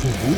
โอ้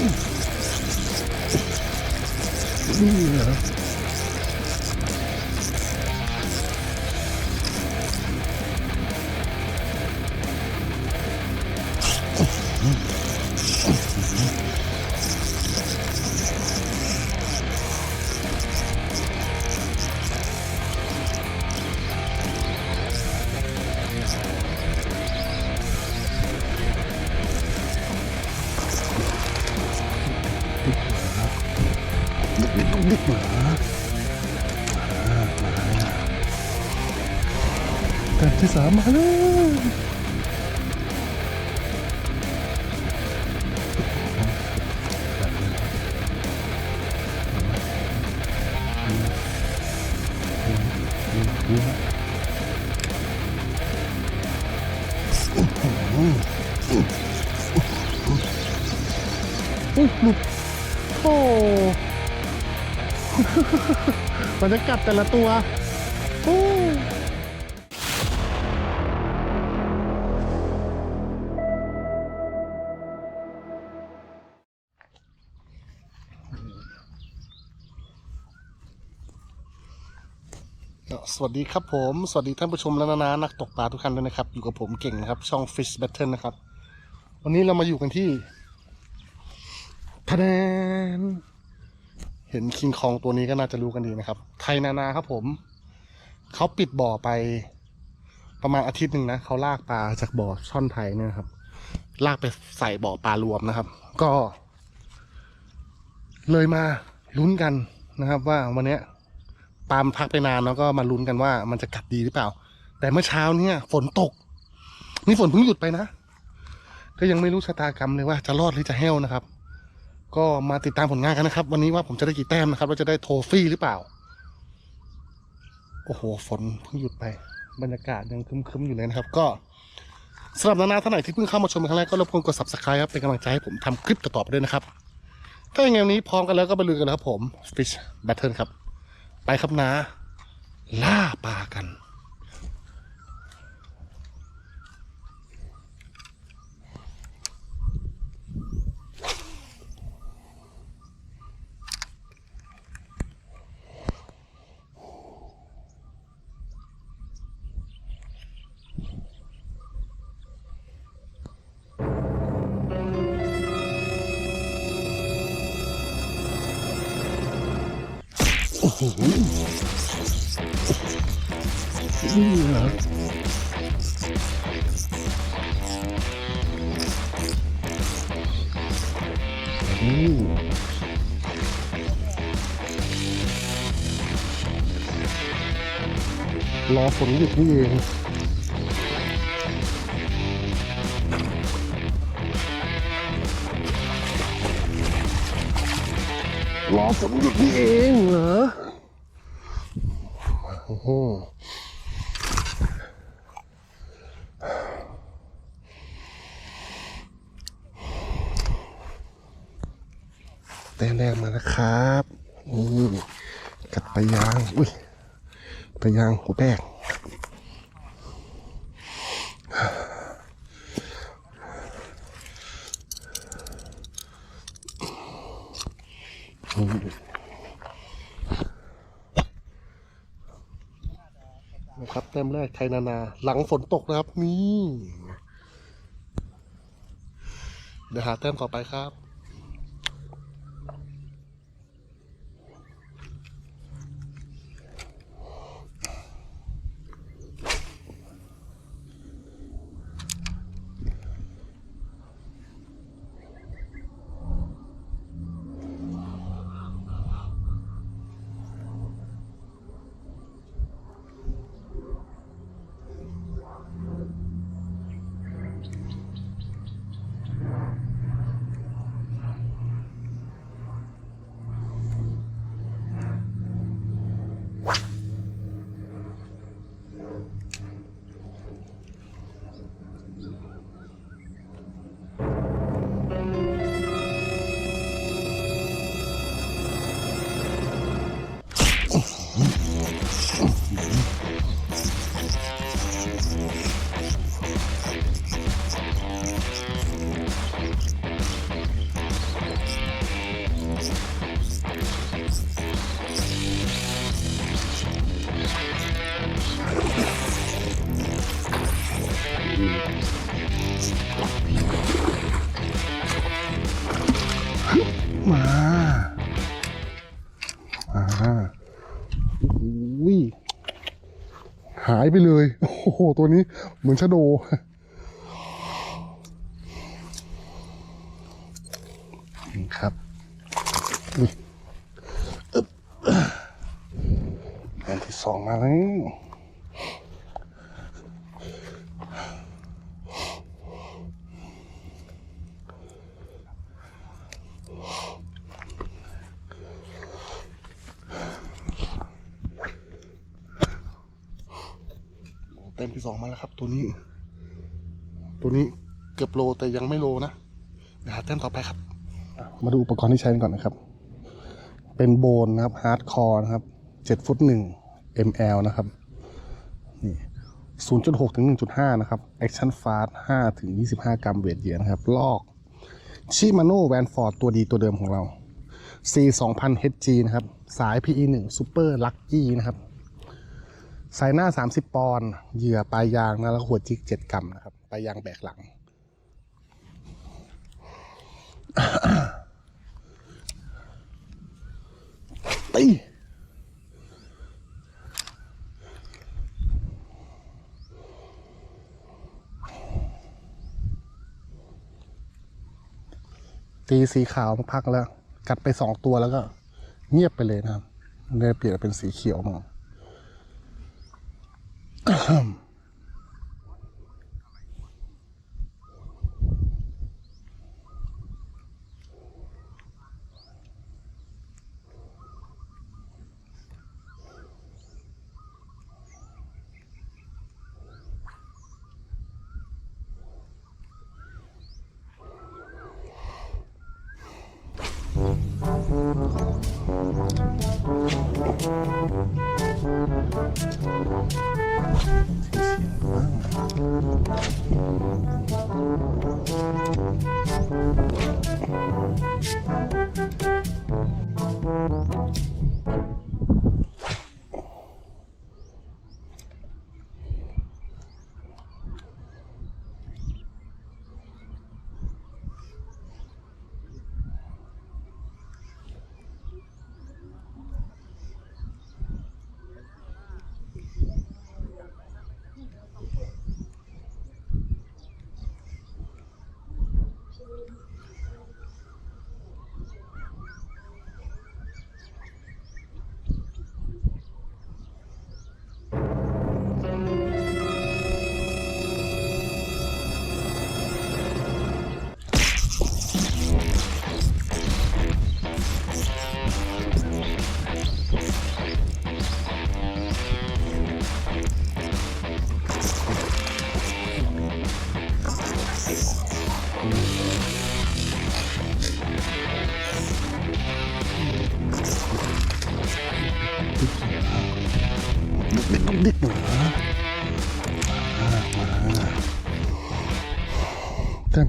แต่ที่สามมาแล้วอุ้ยหลุดโอ้มันจะกัดแต่ละตัวโอ้ สวัสดีครับผม สวัสดีท่านผู้ชมและนานานักตกปลาทุกท่านด้วยนะครับ อยู่กับผมเก่งนะครับ ช่อง Fish Battle นะครับ วันนี้เรามาอยู่กันที่ทะแนนเห็นคิงคองตัวนี้ก็น่าจะรู้กันดีนะครับ ไทยนานาครับผม เขาปิดบ่อไปประมาณอาทิตย์หนึ่งนะเขาลากปลาจากบ่อช่อนไทยเนี่ยครับ ลากไปใส่บ่อปลารวมนะครับ ก็ เลยมาลุ้นกันนะครับ ว่าวันนี้ ปลามพักไปนานแล้วก็มาลุ้นกันว่ามันจะกัดดีหรือเปล่า แต่เมื่อเช้าเนี่ยฝนตก นี่ฝนเพิ่งหยุดไปนะ ก็ยังไม่รู้ชะตากรรมเลยว่าจะรอดหรือจะแห้วนะครับ ก็มาติดตามผลงานกันนะครับ วันนี้ว่าผมจะได้กี่แต้มนะครับว่าจะได้โทฟี่หรือเปล่า โอ้โหฝนเพิ่งหยุดไป บรรยากาศยังคึมๆอยู่เลยนะครับ ก็สำหรับนานาท่านไหนที่เพิ่งเข้ามาชมเป็นครั้งแรกก็รบกวนกด subscribe ครับเป็นกำลังใจให้ผมทำคลิปต่อๆไปด้วยนะครับถ้าอย่างนี้พร้อมกันแล้วก็ไปลุยกันเลยครับผม Fish Battle ครับ ไปครับนะ ล่าปลากัน นี่เหรอรอฝนหยุดนี่เองรอฝนหยุดนี่เองเหรอ แต่แรกมาแล้วครับ นี่กัดไปยาง อุ้ยไปยางหัวแตก นะครับแต้มแรกไทยนานาหลังฝนตกนะครับนี่เดี๋ยวหาแต้มต่อไปครับายไปเลย โอ้โห ตัวนี้เหมือนชะโด ครับนี่อึ๊บอันที่สองมาแล้ว ต็มที่สองมาแล้วครับ ตัวนี้ ตัวนี้เกือบโลแต่ยังไม่โลนะเดี๋ยวหาแต้มต่อไปครับ มาดูอุปกรณ์ที่ใช้กันก่อนนะครับ เป็นโบนนะครับฮาร์ดคอร์นะครับเจ็ดฟุตหนึ่ง ml นะครับ นี่ศูนย์จุดหกถึงหนึ่งจุดห้านะครับแอคชั่นฟาสห้าถึงยี่สิบห้ากรัมเวทเยียนะครับ ลอกชิมาโน่แวนฟอร์ดตัวดีตัวเดิมของเรา C 2 0 0 HG นะครับ สาย PE 1 Super Lucky นะครับ สายหน้า 30 ปอนด์เหยื่อปลายยางนะแล้วหัวจิก 7 กรัมนะครับปลายยางแบกหลัง ตีตีสีขาวมาพักแล้ว กัดไปสองตัวแล้วก็เงียบไปเลยนะครับเลยเปลี่ยนเป็นสีเขียวมาเด็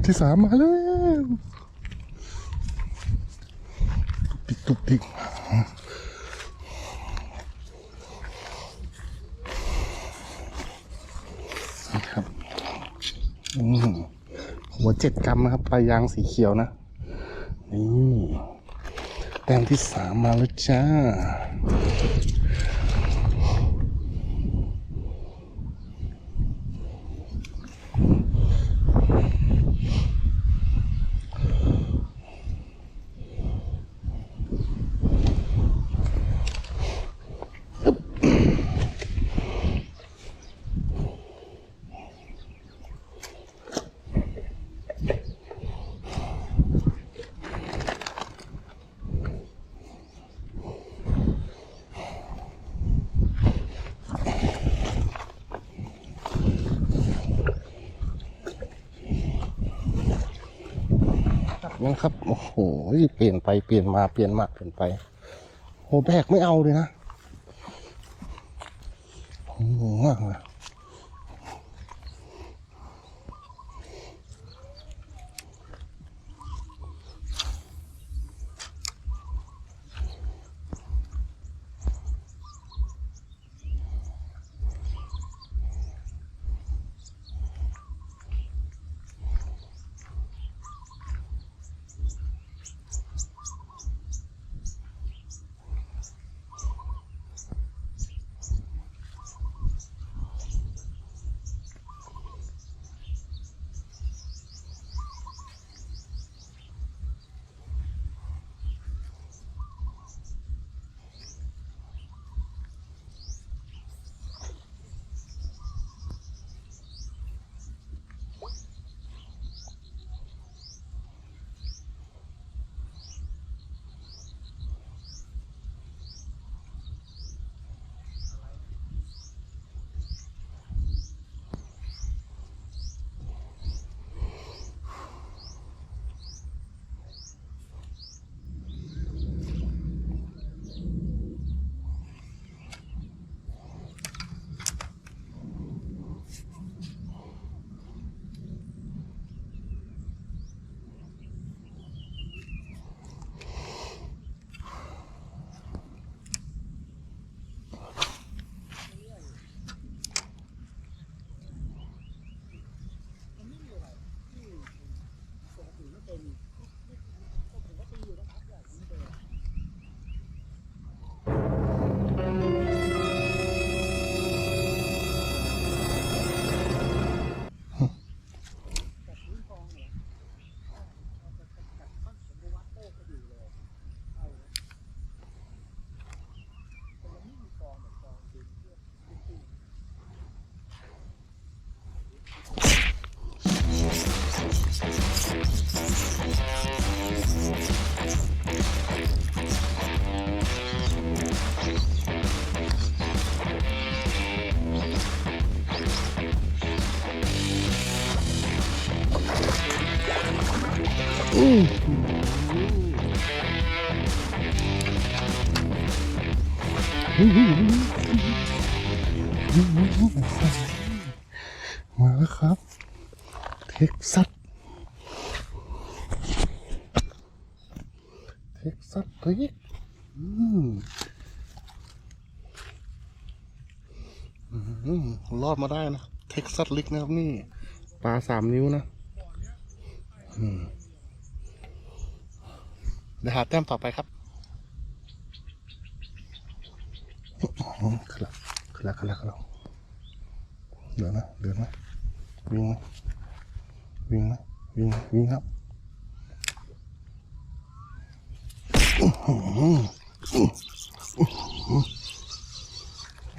ที่สามมาแล้วตุกติกตุกติกนะครับอืมหัวเจ็ดกรัมนะครับปลายยางสีเขียวนะ นี่แต้มที่สามมาแล้วจ้า ยังครับ โอ้โหเปลี่ยนไปเปลี่ยนมาเปลี่ยนมาเปลี่ยนไปโหแบกไม่เอาเลยนะผมงงมากเลย มาแล้วครับ เท็กซัส เท็กซัสริกอือืมรอดมาได้นะ เท็กซัสลิกนะครับนี่ ปลาสามนิ้วนะอืมเดี๋ยวหาแต้มต่อไปครับอืม ขึ้นละขึ้นละขึ้นละขึ้นละเดือนะเดือนะวิ่งไหมวิ่งไหมวิ่งวิ่งครับ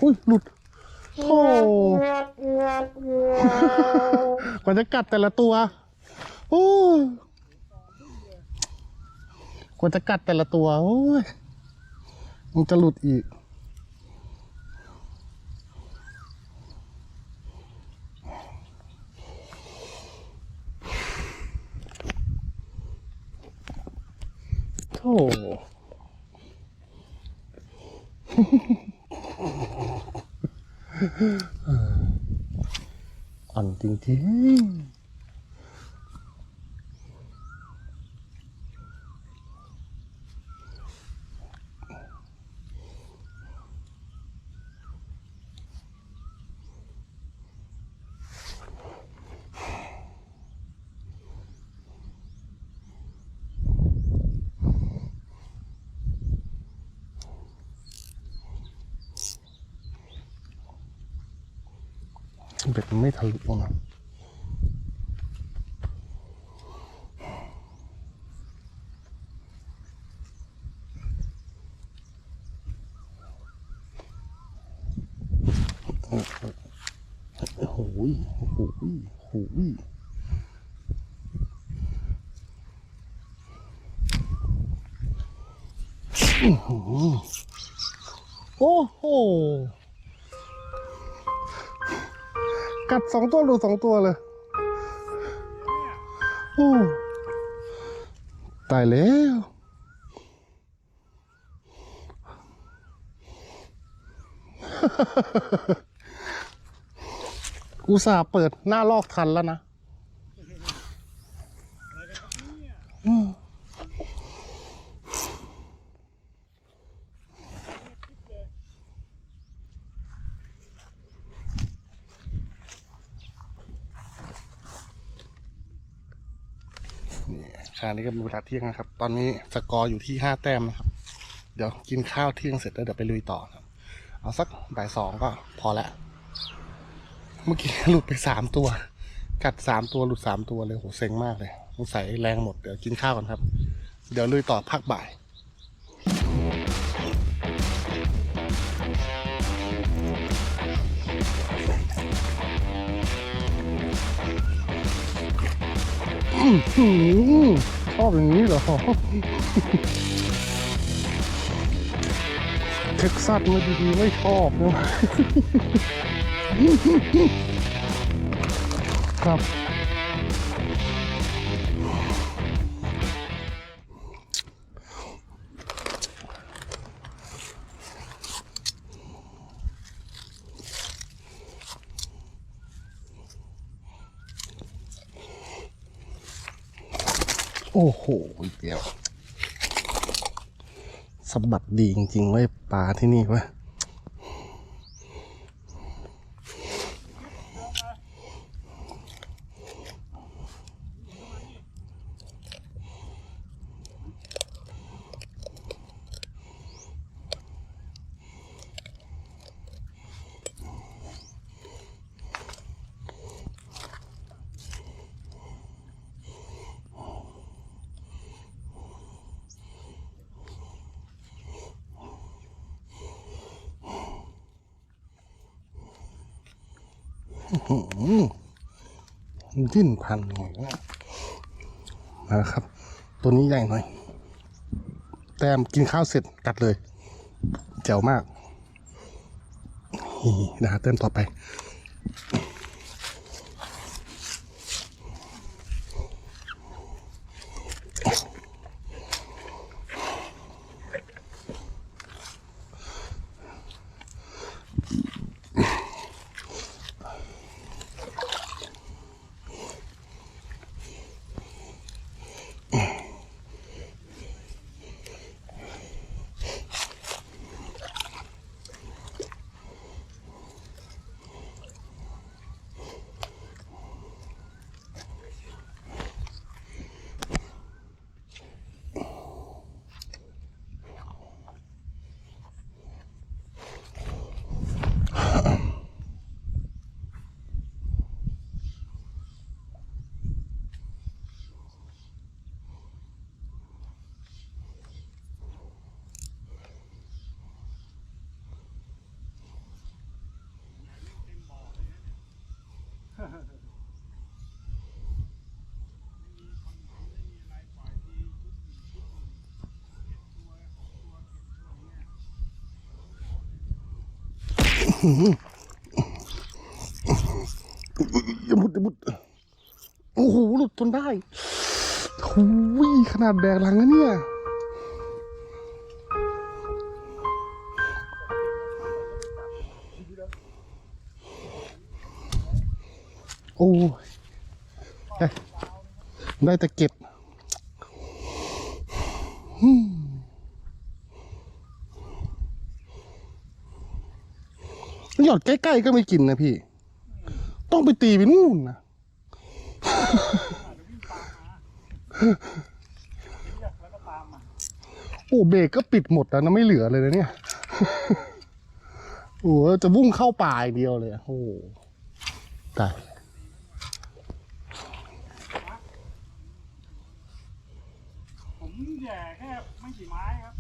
อุ้ยหลุดโอ้กว่าจะกัดแต่ละตัวโอ้กว่าจะกัดแต่ละตัวโอ้ยมันจะหลุดอีก โธ่อ่อนจริงๆเบ็ดมันไม่ทะลุนะ โอ้โหยโอ้โหโอ้โหโอ้โห กัดสองตัวหรือสองตัวเลย โอ้ ตายแล้วฮ่าฮ่าฮ่า อุตส่าห์เปิดหน้าลอกทันแล้วนะอืมนี่ชานี้ก็เป็นเวลาเที่ยงนะครับ ตอนนี้สกอร์อยู่ที่ห้าแต้มนะครับ เดี๋ยวกินข้าวเที่ยงเสร็จแล้วเดี๋ยวไปลุยต่อครับ เอาสักบ่ายสองก็พอแล้ว เมื่อกี้หลุดไปสามตัว กัดสามตัวหลุดสามตัวเลยโหเซ็งมากเลยสงสัยแรงหมดเดี๋ยวกินข้าวก่อนครับ เดี๋ยวลุยต่อภาคบ่ายอื้อหือชอบอย่างนี้เหรอเท็กซัสมาดีๆไม่ชอบเนาะ ครับ โอ้โหเดียวสะบัดดีจริงๆเว้ยปลาที่นี่ว้ย ดิ้นพันไงวะมาครับ ตัวนี้ใหญ่หน่อย แต้มกินข้าวเสร็จกัดเลย เจ๋วมาก นี่นะฮะเต้มต่อไป อย่ามุดอย่ามุดโอ้โหหลุดจนได้หูยขนาดแบกหลังนะเนี่ยโอ้ยได้แต่เก็บ หยอดใกล้ๆก็ไม่กินนะพี่ ต้องไปตีไปนู่นนะโอ้เบรกก็ปิดหมดแล้วนะไม่เหลือเลยนะเนี่ยโอ้จะวุ่งเข้าป่าอย่างเดียวเลยโอ้ตายผมแย่แค่ไม่กี่ไม้ครับ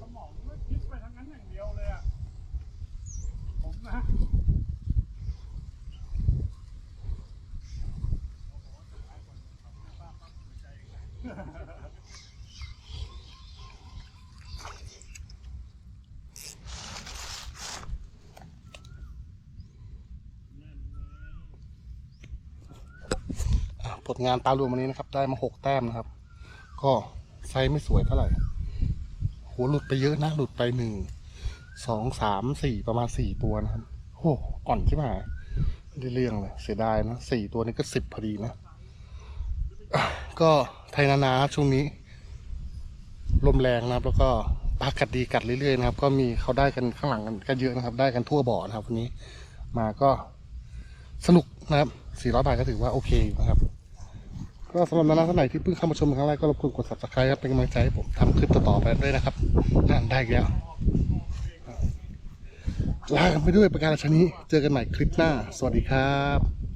สมองไม่คิดไปทางนั้นอย่างเดียวเลยอะ ผมนะ ผลงานตารวมวันนี้นะครับ ได้มาหกแต้มนะครับ ก็ไซส์ไม่สวยเท่าไหร่โหหลุดไปเยอะนะหลุดไปหนึ่งสองสามสี่ประมาณสี่ตัวนะครับโอ้อ่อนใช่ไหมเรื่องเลยเสียดายนะสี่ตัวนี้ก็สิบพอดีนะก็ไทยนานาช่วงนี้ ลมแรงนะครับ แล้วก็ปลากัดดีกัดเรื่อยๆนะครับ ก็มีเขาได้กันข้างหลังกันก็เยอะนะครับ ได้กันทั่วบ่อนะครับวันนี้มาก็สนุกนะครับสี่ร้อยบาทก็ถือว่าโอเคนะครับ ก็สำหรับน้องๆท่านไหนที่เพิ่งเข้ามาชมครั้งแรกก็รบกวนกด subscribe ครับเป็นกำลังใจให้ผมทำคลิปต่อไปด้วยนะครับนั่นได้อีกแล้วลากันไปด้วยประการชนี้ เจอกันใหม่คลิปหน้า สวัสดีครับ